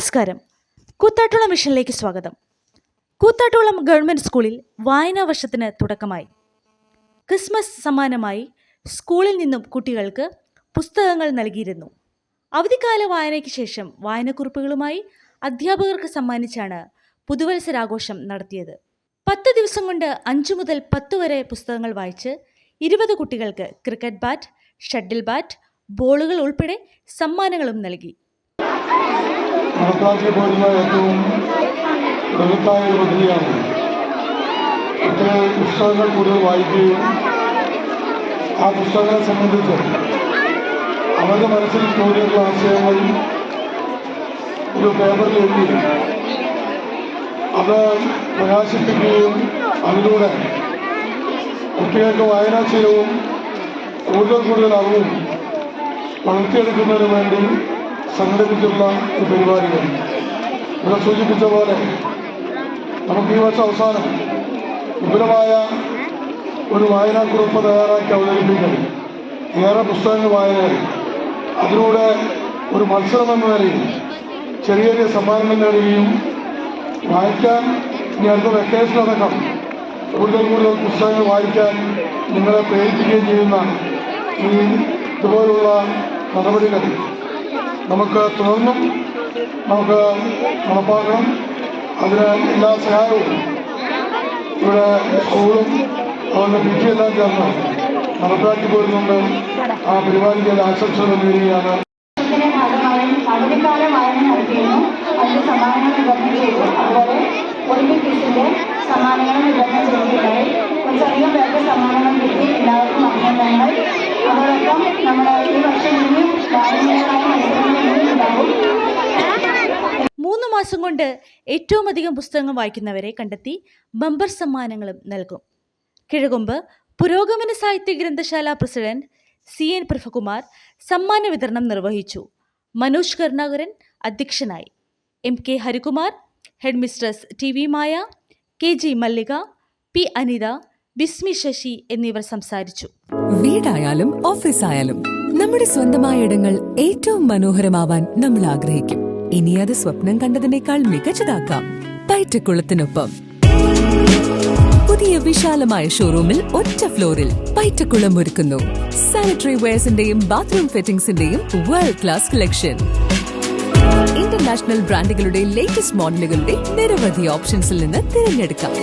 നമസ്കാരം. കൂത്താട്ടുളം മിഷനിലേക്ക് സ്വാഗതം. കൂത്താട്ടുളം ഗവൺമെന്റ് സ്കൂളിൽ വായനാ വർഷത്തിന് തുടക്കമായി. ക്രിസ്മസ് സമ്മാനമായി സ്കൂളിൽ നിന്നും കുട്ടികൾക്ക് പുസ്തകങ്ങൾ നൽകിയിരുന്നു. അവധിക്കാല വായനയ്ക്ക് ശേഷം വായനക്കുറിപ്പുകളുമായി അധ്യാപകർക്ക് സമ്മാനിച്ചാണ് പുതുവത്സരാഘോഷം നടത്തിയത്. പത്ത് ദിവസം കൊണ്ട് അഞ്ചു മുതൽ പത്ത് വരെ പുസ്തകങ്ങൾ വായിച്ച് ഇരുപത് കുട്ടികൾക്ക് ക്രിക്കറ്റ് ബാറ്റ് ഷട്ടിൽ ബാറ്റ് ബോളുകൾ ഉൾപ്പെടെ സമ്മാനങ്ങളും നൽകി. നടപ്പാക്കി പോരുന്ന ഏറ്റവും ബൃഹത്തായ ഒരു പദ്ധതിയാണ്. ഇത്തരം പുസ്തകങ്ങൾ കൂടുതൽ വായിക്കുകയും ആ പുസ്തകങ്ങളെ സംബന്ധിച്ച് അവരുടെ മനസ്സിൽ തോന്നിയിട്ടുള്ള ആശയങ്ങൾ ഒരു പേപ്പറിൽ എഴുതി അത് പ്രകാശിപ്പിക്കുകയും അതിലൂടെ കുട്ടികൾക്ക് വായനാശീലവും കൂടുതൽ കൂടുതൽ അറിവും വളർത്തിയെടുക്കുന്നതിന് വേണ്ടി സംഘടിപ്പിച്ചിട്ടുള്ള ഒരു പരിപാടികൾ ഇവിടെ സൂചിപ്പിച്ച പോലെ നമുക്ക് ഈ വർഷം അവസാനം വിപുലമായ ഒരു വായനാക്കുറിപ്പ് തയ്യാറാക്കി അവതരിപ്പിക്കൽ ഏറെ പുസ്തകങ്ങൾ വായനകൾ അതിലൂടെ ഒരു മത്സരം എന്ന നിലയിൽ ചെറിയ ചെറിയ സമ്മാനങ്ങൾ നേടുകയും വായിക്കാൻ ഇനി അടുത്ത വെക്കേഷൻ അടക്കം കൂടുതൽ കൂടുതൽ പുസ്തകങ്ങൾ വായിക്കാൻ നിങ്ങളെ പ്രേരിപ്പിക്കുകയും ചെയ്യുന്ന ഈ ഇതുപോലുള്ള നടപടികൾ നമുക്ക് തുടർന്നും നമുക്ക് നടപ്പാക്കണം. അതിന് എല്ലാ സഹായവും ഇവിടെ സ്കൂളും അതുപോലെ പി ടി എല്ലാം ചേർന്ന് നടപ്പാക്കി പോരുന്നുണ്ട്. ആ പരിപാടിക്ക് ആശംസകൾ നേരുകയാണ്. മാസം കൊണ്ട് ഏറ്റവും അധികം പുസ്തകങ്ങൾ വായിക്കുന്നവരെ കണ്ടെത്തി ബമ്പർ സമ്മാനങ്ങളും നൽകും. കിഴകൊമ്പ് പുരോഗമന സാഹിത്യ ഗ്രന്ഥശാല പ്രസിഡന്റ് സി എൻ പ്രഭകുമാർ സമ്മാന വിതരണം നിർവഹിച്ചു. മനോജ് കരുണാകരൻ അധ്യക്ഷനായി. M K Harikumar head mistress T V Maya K G Mallika P Anitha Vismi Sasi എന്നിവർ സംസാരിച്ചു. വീടായാലും ഓഫീസായാലും നമ്മുടെ സ്വന്തമായ ഇടങ്ങൾ ഏറ്റവും മനോഹരമാവാൻ നമ്മൾ ആഗ്രഹിക്കും. ഇനി അത് സ്വപ്നം കണ്ടതിനേക്കാൾ മികച്ചതാക്കാം പൈറ്റക്കുളത്തിനൊപ്പം. പുതിയ വിശാലമായ ഷോറൂമിൽ ഒറ്റ ഫ്ലോറിൽ പൈറ്റക്കുളം ഒരുക്കുന്നു. സാനിറ്ററി വെയർസിന്റെയും ബാത്റൂം ഫിറ്റിംഗ്സിന്റെയും വേൾഡ് ക്ലാസ് കളക്ഷൻ ഇന്റർനാഷണൽ ബ്രാൻഡുകളുടെ ലേറ്റസ്റ്റ് മോഡലുകളുടെ നിരവധി ഓപ്ഷൻസിൽ നിന്ന് തിരഞ്ഞെടുക്കാം.